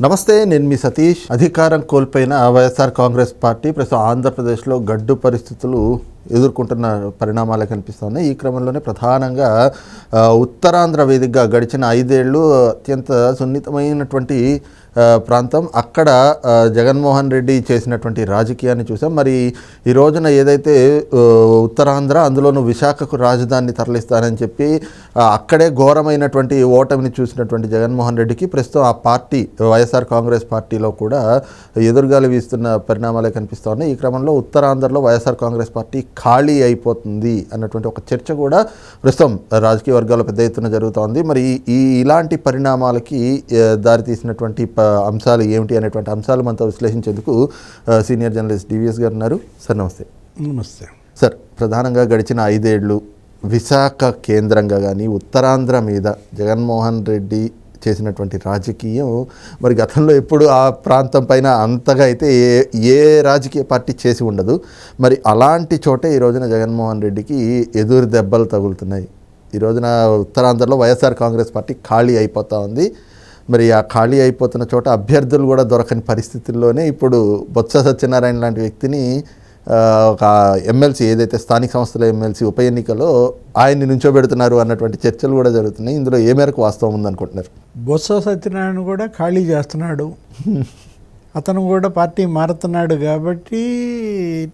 నమస్తే నేను మీ సతీష్. అధికారం కోల్పోయిన వైఎస్ఆర్ కాంగ్రెస్ పార్టీ ప్రస్తుతం ఆంధ్రప్రదేశ్లో గడ్డు పరిస్థితులు ఎదుర్కొంటున్న పరిణామాలు కనిపిస్తున్నాయి ఈ క్రమంలోనే ప్రధానంగా ఉత్తరాంధ్ర వేదికగా గడిచిన ఐదేళ్ళు అత్యంత సున్నితమైనటువంటి ప్రాంతం. అక్కడ జగన్మోహన్ రెడ్డి చేసినటువంటి రాజకీయాన్ని చూసాం. మరి ఈ రోజున ఏదైతే ఉత్తరాంధ్ర అందులోనూ విశాఖకు రాజధానిని తరలిస్తానని చెప్పి అక్కడే ఘోరమైనటువంటి ఓటమిని చూసినటువంటి జగన్మోహన్ రెడ్డికి ప్రస్తుతం ఆ పార్టీ వైఎస్ఆర్ కాంగ్రెస్ పార్టీలో కూడా ఎదురుగాలి వీస్తున్న పరిణామాలే కనిపిస్తూ ఉన్నాయి ఈ క్రమంలో ఉత్తరాంధ్రలో వైఎస్ఆర్ కాంగ్రెస్ పార్టీ ఖాళీ అయిపోతుంది అన్నటువంటి ఒక చర్చ కూడా ప్రస్తుతం రాజకీయ వర్గాల్లో పెద్ద ఎత్తున జరుగుతోంది. మరి ఈ ఇలాంటి పరిణామాలకి దారితీసినటువంటి ప- అంశాలు ఏమిటి అనేటువంటి అంశాలు మనతో విశ్లేషించేందుకు సీనియర్ జర్నలిస్ట్ డివిఎస్ గారు ఉన్నారు. సార్ నమస్తే. నమస్తే. సార్ ప్రధానంగా గడిచిన ఐదేళ్ళు విశాఖ కేంద్రంగా కానీ ఉత్తరాంధ్ర మీద జగన్మోహన్ రెడ్డి చేసినటువంటి రాజకీయం మరి గతంలో ఎప్పుడు ఆ ప్రాంతం పైన అంతగా అయితే ఏ ఏ రాజకీయ పార్టీ చేసి ఉండదు. మరి అలాంటి చోటే ఈ రోజున జగన్మోహన్ రెడ్డికి ఎదురు దెబ్బలు తగులుతున్నాయి. ఈ రోజున ఉత్తరాంధ్రలో వైఎస్ఆర్ కాంగ్రెస్ పార్టీ ఖాళీ అయిపోతూ ఉంది. మరి ఆ ఖాళీ అయిపోతున్న చోట అభ్యర్థులు కూడా దొరకని పరిస్థితుల్లోనే ఇప్పుడు బొత్స సత్యనారాయణ లాంటి వ్యక్తిని ఒక ఎమ్మెల్సీ ఏదైతే స్థానిక సంస్థల ఎమ్మెల్సీ ఉప ఎన్నికలో ఆయన్ని నుంచోబెడుతున్నారు అన్నటువంటి చర్చలు కూడా జరుగుతున్నాయి. ఇందులో ఏ మేరకు వాస్తవం ఉందనుకుంటున్నారు? బొత్స సత్యనారాయణ కూడా ఖాళీ చేస్తున్నాడు. అతను కూడా పార్టీ మారుతున్నాడు కాబట్టి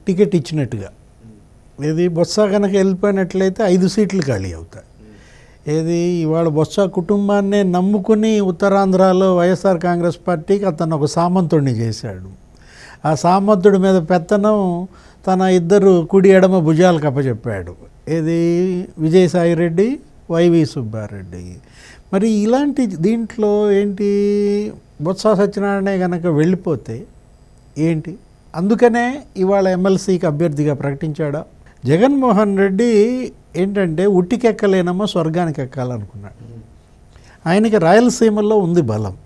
టికెట్ ఇచ్చినట్టుగా. ఇది బొత్స కనుక వెళ్ళిపోయినట్లయితే ఐదు సీట్లు ఖాళీ అవుతాయి. ఏది? ఇవాళ బొత్స కుటుంబాన్నే నమ్ముకుని ఉత్తరాంధ్రలో వైఎస్ఆర్ కాంగ్రెస్ పార్టీకి అతను ఒక సామంతుడిని చేశాడు. ఆ సామంతుడి మీద పెత్తనం తన ఇద్దరు కుడి ఎడమ భుజాలకు అప్పచెప్పాడు. ఏది? విజయసాయి రెడ్డి వైవి సుబ్బారెడ్డి. మరి ఇలాంటి దీంట్లో ఏంటి? బొత్స సత్యనారాయణ కనుక వెళ్ళిపోతే ఏంటి? అందుకనే ఇవాళ ఎమ్మెల్సీకి అభ్యర్థిగా ప్రకటించాడా? జగన్మోహన్ రెడ్డి ఏంటంటే ఉట్టికెక్కలేనమ్మా స్వర్గానికి ఎక్కాలనుకున్నాడు ఆయనకి రాయలసీమలో ఉంది బలం.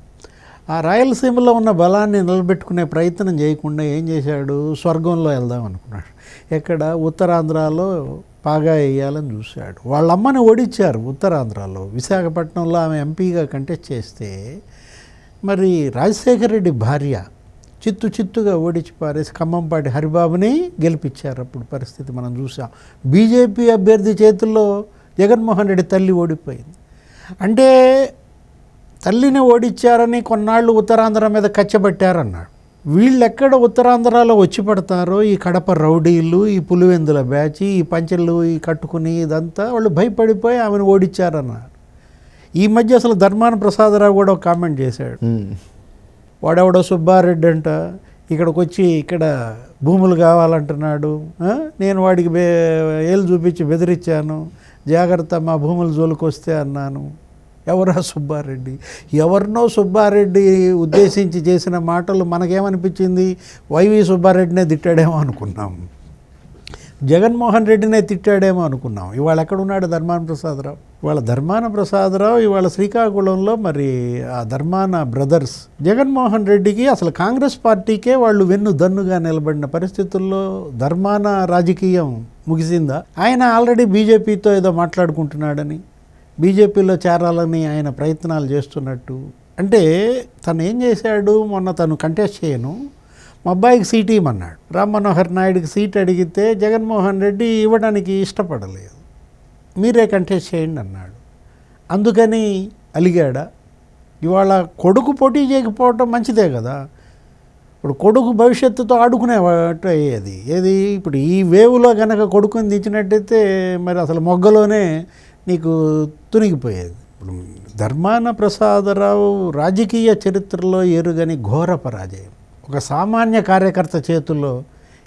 ఆ రాయలసీమలో ఉన్న బలాన్ని నిలబెట్టుకునే ప్రయత్నం చేయకుండా ఏం చేశాడు? స్వర్గంలో వెళ్దాం అనుకున్నాడు ఎక్కడ? ఉత్తరాంధ్రలో పాగా వేయాలని చూశాడు. వాళ్ళ అమ్మని ఓడించారు ఉత్తరాంధ్రలో. విశాఖపట్నంలో ఆమె ఎంపీగా కంటెస్ట్ చేస్తే మరి రాజశేఖర రెడ్డి భార్య చిత్తు చిత్తుగా ఓడించి పారేసి ఖమ్మంపాటి హరిబాబుని గెలిపించారు. అప్పుడు పరిస్థితి మనం చూసాం. బీజేపీ అభ్యర్థి చేతుల్లో జగన్మోహన్ రెడ్డి తల్లి ఓడిపోయింది. అంటే తల్లిని ఓడించారని కొన్నాళ్ళు ఉత్తరాంధ్ర మీద కచ్చబట్టారన్నాడు. వీళ్ళెక్కడ ఉత్తరాంధ్రలో వచ్చి పడతారో ఈ కడప రౌడీలు ఈ పులివెందుల బ్యాచ్ ఈ పంచెలు ఈ కట్టుకుని ఇదంతా వాళ్ళు భయపడిపోయి ఆమెను ఓడించారన్నారు ఈ మధ్య అసలు ధర్మాన ప్రసాదరావు కూడా ఒక కామెంట్ చేశాడు. వాడెవడో సుబ్బారెడ్డి అంట ఇక్కడికి వచ్చి ఇక్కడ భూములు కావాలంటున్నాడు నేను వాడికి బే ఏళ్ళు చూపించి బెదిరించాను జాగ్రత్త మా భూముల జోలికొస్తే అన్నాను. ఎవరా సుబ్బారెడ్డి? ఎవరినో సుబ్బారెడ్డి ఉద్దేశించి చేసిన మాటలు మనకేమనిపించింది? వైవి సుబ్బారెడ్డినే తిట్టాడేమో అనుకున్నాం. జగన్మోహన్ రెడ్డినే తిట్టాడేమో అనుకున్నాం. ఇవాళ ఎక్కడున్నాడు ధర్మాన ప్రసాదరావు? ఇవాళ ధర్మాన ప్రసాదరావు ఇవాళ శ్రీకాకుళంలో మరి ఆ ధర్మాన బ్రదర్స్ జగన్మోహన్ రెడ్డికి అసలు కాంగ్రెస్ పార్టీకే వాళ్ళు వెన్ను దన్నుగా నిలబడిన పరిస్థితుల్లో ధర్మాన రాజకీయం ముగిసిందా? ఆయన ఆల్రెడీ బీజేపీతో ఏదో మాట్లాడుకుంటున్నాడని బీజేపీలో చేరాలని ఆయన ప్రయత్నాలు చేస్తున్నట్టు. అంటే తను ఏం చేశాడు? మొన్న తను కంటెస్ట్ చేయను. మా అబ్బాయికి సీట్ ఇవ్వమన్నాడు. రామ్ మనోహర్ నాయుడుకి సీట్ అడిగితే జగన్మోహన్ రెడ్డి ఇవ్వడానికి ఇష్టపడలేదు. మీరే కంటెస్ట్ చేయండి అన్నాడు. అందుకని అలిగాడా. ఇవాళ కొడుకు పోటీ చేయకపోవటం మంచిదే కదా. ఇప్పుడు కొడుకు భవిష్యత్తుతో ఆడుకునేవాట అయ్యేది ఏది? ఇప్పుడు ఈ వేవులో కనుక కొడుకుని దించినట్టయితే మరి అసలు మొగ్గలోనే నీకు తునిగిపోయేది. ఇప్పుడు ధర్మాన ప్రసాదరావు రాజకీయ చరిత్రలో ఎరుగని ఘోర పరాజయం ఒక సామాన్య కార్యకర్త చేతుల్లో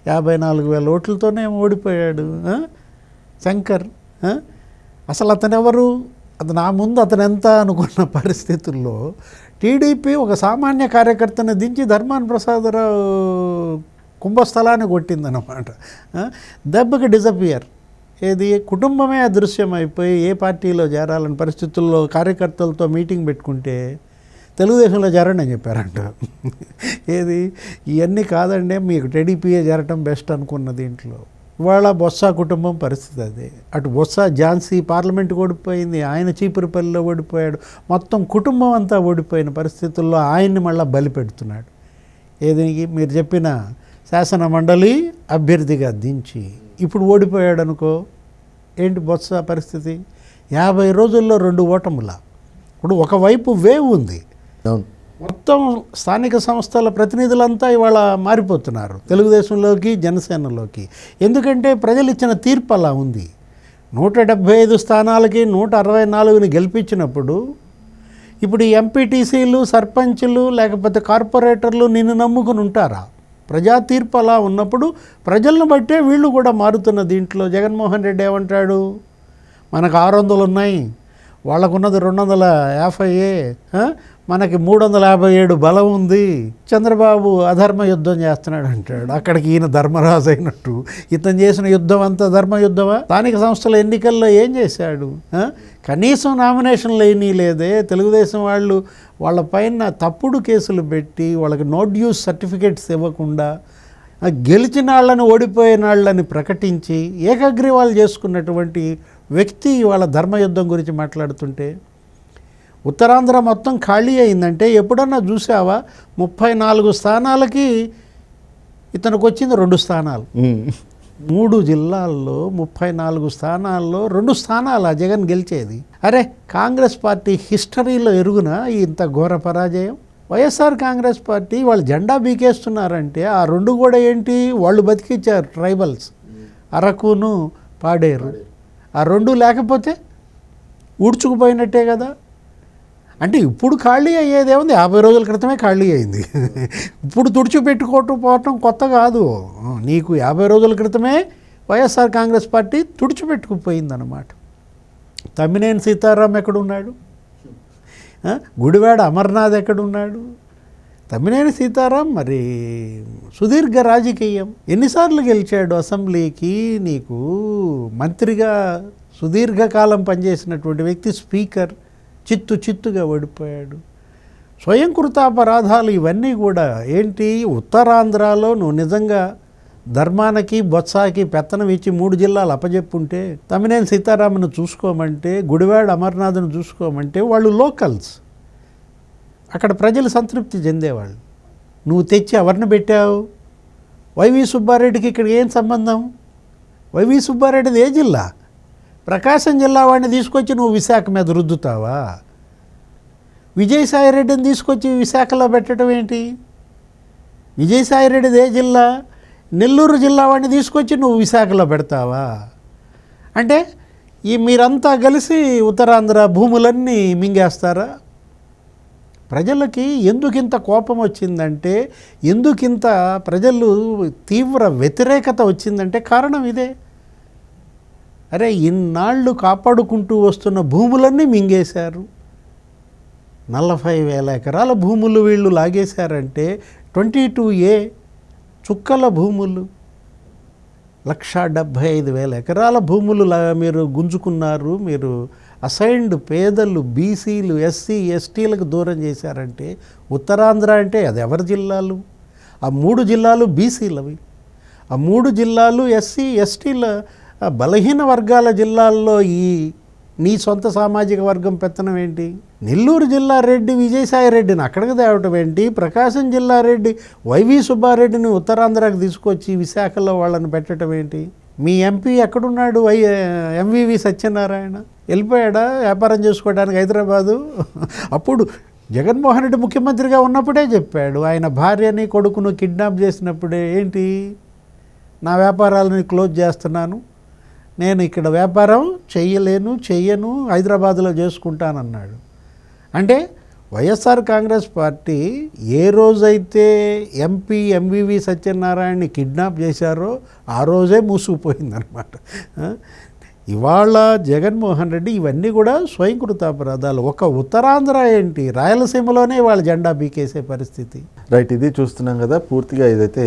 యాభై నాలుగు వేల ఓట్లతోనే ఓడిపోయాడు శంకర్ అసలు అతను ఎవరు అతను నా ముందు అతను ఎంత అనుకున్న పరిస్థితుల్లో టీడీపీ ఒక సామాన్య కార్యకర్తను దించి ధర్మాన ప్రసాదరావు కుంభస్థలాన్ని కొట్టిందనమాట దెబ్బకి డిజపియర్. ఏది? కుటుంబమే అదృశ్యం అయిపోయి ఏ పార్టీలో చేరాలని పరిస్థితుల్లో కార్యకర్తలతో మీటింగ్ పెట్టుకుంటే తెలుగుదేశంలో చేరండి అని చెప్పారంట. ఏది? ఇవన్నీ కాదండి మీకు టీడీపీఏ చేరటం బెస్ట్ అనుకున్న దీంట్లో. ఇవాళ బొత్స కుటుంబం పరిస్థితి అదే. అటు బొత్స ఝాన్సీ పార్లమెంట్ ఓడిపోయింది ఆయన చీపురుపల్లిలో ఓడిపోయాడు మొత్తం కుటుంబం అంతా ఓడిపోయిన పరిస్థితుల్లో ఆయన్ని మళ్ళీ బలి పెడుతున్నాడు. ఏది? మీరు చెప్పిన శాసన మండలి అభ్యర్థిగా దించి ఇప్పుడు ఓడిపోయాడు అనుకో ఏంటి బొత్స పరిస్థితి? యాభై రోజుల్లో రెండు ఓటముల? ఇప్పుడు ఒకవైపు వేవ్ ఉంది మొత్తం స్థానిక సంస్థల ప్రతినిధులంతా ఇవాళ మారిపోతున్నారు. తెలుగుదేశంలోకి జనసేనలోకి. ఎందుకంటే ప్రజలు ఇచ్చిన తీర్పు అలా ఉంది. నూట డెబ్భై ఐదు స్థానాలకి నూట అరవై నాలుగుని గెలిపించినప్పుడు ఇప్పుడు ఈ ఎంపీటీసీలు సర్పంచ్లు లేకపోతే కార్పొరేటర్లు నిన్ను నమ్ముకుని ఉంటారా? ప్రజా తీర్పు అలా ఉన్నప్పుడు ప్రజలను బట్టే వీళ్ళు కూడా మారుతున్న దీంట్లో జగన్మోహన్ రెడ్డి ఏమంటాడు? మనకు ఆరు వందలు ఉన్నాయి. వాళ్ళకున్నది రెండు వందల యాభై మనకి మూడు వందల యాభై ఏడు బలం ఉంది. చంద్రబాబు అధర్మ యుద్ధం చేస్తున్నాడు అంటాడు. అక్కడికి ఈయన ధర్మరాజు అయినట్టు ఇతను చేసిన యుద్ధం అంతా ధర్మ యుద్ధమా స్థానిక సంస్థల ఎన్నికల్లో ఏం చేశాడు? కనీసం నామినేషన్లు ఏమీ లేదే. తెలుగుదేశం వాళ్ళు వాళ్ళ పైన తప్పుడు కేసులు పెట్టి వాళ్ళకి నోడ్యూస్ సర్టిఫికేట్స్ ఇవ్వకుండా గెలిచిన వాళ్ళని ఓడిపోయిన వాళ్ళని ప్రకటించి ఏకగ్రీవాలు చేసుకున్నటువంటి వ్యక్తి వాళ్ళ ధర్మయుద్ధం గురించి మాట్లాడుతుంటే ఉత్తరాంధ్ర మొత్తం ఖాళీ అయిందంటే ఎప్పుడన్నా చూసావా? ముప్పై నాలుగు స్థానాలకి ఇతనికి వచ్చింది రెండు స్థానాలు. మూడు జిల్లాల్లో ముప్పై నాలుగు స్థానాల్లో రెండు స్థానాలు ఆ జగన్ గెలిచేది. అరే కాంగ్రెస్ పార్టీ హిస్టరీలో ఎరుగున ఇంత ఘోర పరాజయం? వైఎస్ఆర్ కాంగ్రెస్ పార్టీ వాళ్ళు జెండా బీకేస్తున్నారంటే ఆ రెండు కూడా ఏంటి? వాళ్ళు బతికిచ్చారు ట్రైబల్స్. అరకును పాడేరు. ఆ రెండు లేకపోతే ఊడ్చుకుపోయినట్టే కదా? అంటే ఇప్పుడు ఖాళీ అయ్యేది యాభై రోజుల క్రితమే ఖాళీ అయింది. ఇప్పుడు తుడిచిపెట్టుకోవటం పోవటం కొత్త కాదు. నీకు యాభై రోజుల క్రితమే వైఎస్ఆర్ కాంగ్రెస్ పార్టీ తుడిచిపెట్టుకుపోయిందన్నమాట తమ్మినేని సీతారాం ఎక్కడున్నాడు? గుడివాడ అమర్నాథ్ ఎక్కడున్నాడు? తమ్మినేని సీతారాం మరి సుదీర్ఘ రాజకీయం. ఎన్నిసార్లు గెలిచాడు అసెంబ్లీకి? నీకు మంత్రిగా సుదీర్ఘకాలం పనిచేసినటువంటి వ్యక్తి స్పీకర్. చిత్తు చిత్తుగా ఓడిపోయాడు. స్వయం కృతాపరాధాలు ఇవన్నీ కూడా ఏంటి? ఉత్తరాంధ్రలో నువ్వు నిజంగా ధర్మానికి బొత్సాకి పెత్తనం ఇచ్చి మూడు జిల్లాలు అప్పజెప్పుంటే తమినేని సీతారామును చూసుకోమంటే గుడివాడ అమర్నాథ్ను చూసుకోమంటే వాళ్ళు లోకల్స్ అక్కడ ప్రజలు సంతృప్తి చెందేవాళ్ళు. నువ్వు తెచ్చి ఎవరిని పెట్టావు? వైవి సుబ్బారెడ్డికి ఇక్కడ ఏం సంబంధం? వైవి సుబ్బారెడ్డిది ఏ జిల్లా? ప్రకాశం జిల్లా వాడిని తీసుకొచ్చి నువ్వు విశాఖ మీద రుద్దుతావా? విజయసాయి రెడ్డిని తీసుకొచ్చి విశాఖలో పెట్టడం ఏంటి? విజయసాయిరెడ్డిది ఏ జిల్లా? నెల్లూరు జిల్లా వాడిని తీసుకొచ్చి నువ్వు విశాఖలో పెడతావా? అంటే ఈ మీరంతా కలిసి ఉత్తరాంధ్ర భూములన్నీ మింగేస్తారా? ప్రజలకి ఎందుకింత కోపం వచ్చిందంటే ఎందుకింత ప్రజలు తీవ్ర వ్యతిరేకత వచ్చిందంటే కారణం ఇదే. అరే ఇన్నాళ్ళు కాపాడుకుంటూ వస్తున్న భూములన్నీ మింగేశారు. నలభై వేల ఎకరాల భూములు వీళ్ళు లాగేశారంటే ట్వంటీ టూ ఏ చుక్కల భూములు. లక్ష డెబ్భై ఐదు వేల ఎకరాల భూములు మీరు గుంజుకున్నారు. మీరు అసైన్డ్ పేదలు బీసీలు ఎస్సీ ఎస్టీలకు దూరం చేశారంటే ఉత్తరాంధ్ర అంటే అది ఎవరి జిల్లాలు? ఆ మూడు జిల్లాలు బీసీలవి. ఆ మూడు జిల్లాలు ఎస్సీ ఎస్టీల బలహీన వర్గాల జిల్లాల్లో ఈ నీ సొంత సామాజిక వర్గం పెత్తనం ఏంటి? నెల్లూరు జిల్లా రెడ్డి విజయసాయి రెడ్డిని అక్కడికి తేవటం ఏంటి? ప్రకాశం జిల్లా రెడ్డి వైవి సుబ్బారెడ్డిని ఉత్తరాంధ్రకు తీసుకొచ్చి విశాఖలో వాళ్ళని పెట్టడం ఏంటి? మీ ఎంపీ ఎక్కడున్నాడు? వై ఎంవివి సత్యనారాయణ వెళ్ళిపోయాడా? వ్యాపారం చేసుకోవడానికి హైదరాబాదు? అప్పుడు జగన్మోహన్ రెడ్డి ముఖ్యమంత్రిగా ఉన్నప్పుడే చెప్పాడు ఆయన భార్యని కొడుకును కిడ్నాప్ చేసినప్పుడే ఏంటి? నా వ్యాపారాలని క్లోజ్ చేస్తున్నాను నేను ఇక్కడ వ్యాపారం చెయ్యలేను చెయ్యను హైదరాబాద్లో చేసుకుంటానన్నాడు. అంటే వైఎస్ఆర్ కాంగ్రెస్ పార్టీ ఏ రోజైతే ఎంపీ ఎంవివి సత్యనారాయణని కిడ్నాప్ చేశారో ఆ రోజే మూసుకుపోయిందనమాట ఇవాళ జగన్మోహన్ రెడ్డి ఇవన్నీ కూడా స్వయంకృతాపరాధాలు. ఒక ఉత్తరాంధ్ర ఏంటి? రాయలసీమలోనే వాళ్ళ జెండా బీకేసే పరిస్థితి. రైట్ ఇది చూస్తున్నాం కదా పూర్తిగా ఇదైతే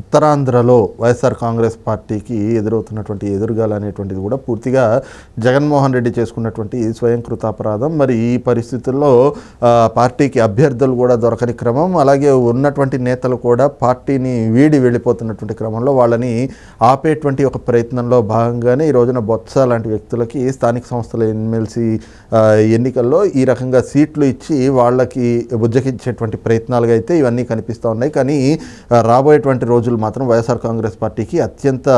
ఉత్తరాంధ్రలో వైఎస్ఆర్ కాంగ్రెస్ పార్టీకి ఎదురవుతున్నటువంటి ఎదురుగాలు అనేటువంటిది కూడా పూర్తిగా జగన్మోహన్ రెడ్డి చేసుకున్నటువంటి స్వయంకృత అపరాధం. మరి ఈ పరిస్థితుల్లో పార్టీకి అభ్యర్థులు కూడా దొరకని క్రమం అలాగే ఉన్నటువంటి నేతలు కూడా పార్టీని వీడి వెళ్ళిపోతున్నటువంటి క్రమంలో వాళ్ళని ఆపేటువంటి ఒక ప్రయత్నంలో భాగంగానే ఈ రోజున బొత్స లాంటి వ్యక్తులకి స్థానిక సంస్థల ఎమ్మెల్సీ ఎన్నికల్లో ఈ రకంగా సీట్లు ఇచ్చి వాళ్ళకి బుజ్జకించేటువంటి ప్రయత్నాలుగా అయితే ఇవన్నీ కనిపిస్తూ ఉన్నాయి. కానీ రాబోయేటువంటి రోజులు మాత్రం వైఎస్ఆర్ కాంగ్రెస్ పార్టీకి అత్యంత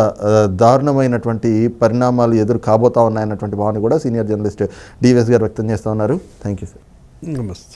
దారుణమైనటువంటి పరిణామాలు ఎదురు కాబోతా ఉన్నాయన్నటువంటి భావన కూడా సీనియర్ జర్నలిస్ట్ డివిఎస్ గారు వ్యక్తం చేస్తూ ఉన్నారు. Thank you sir. నమస్తే.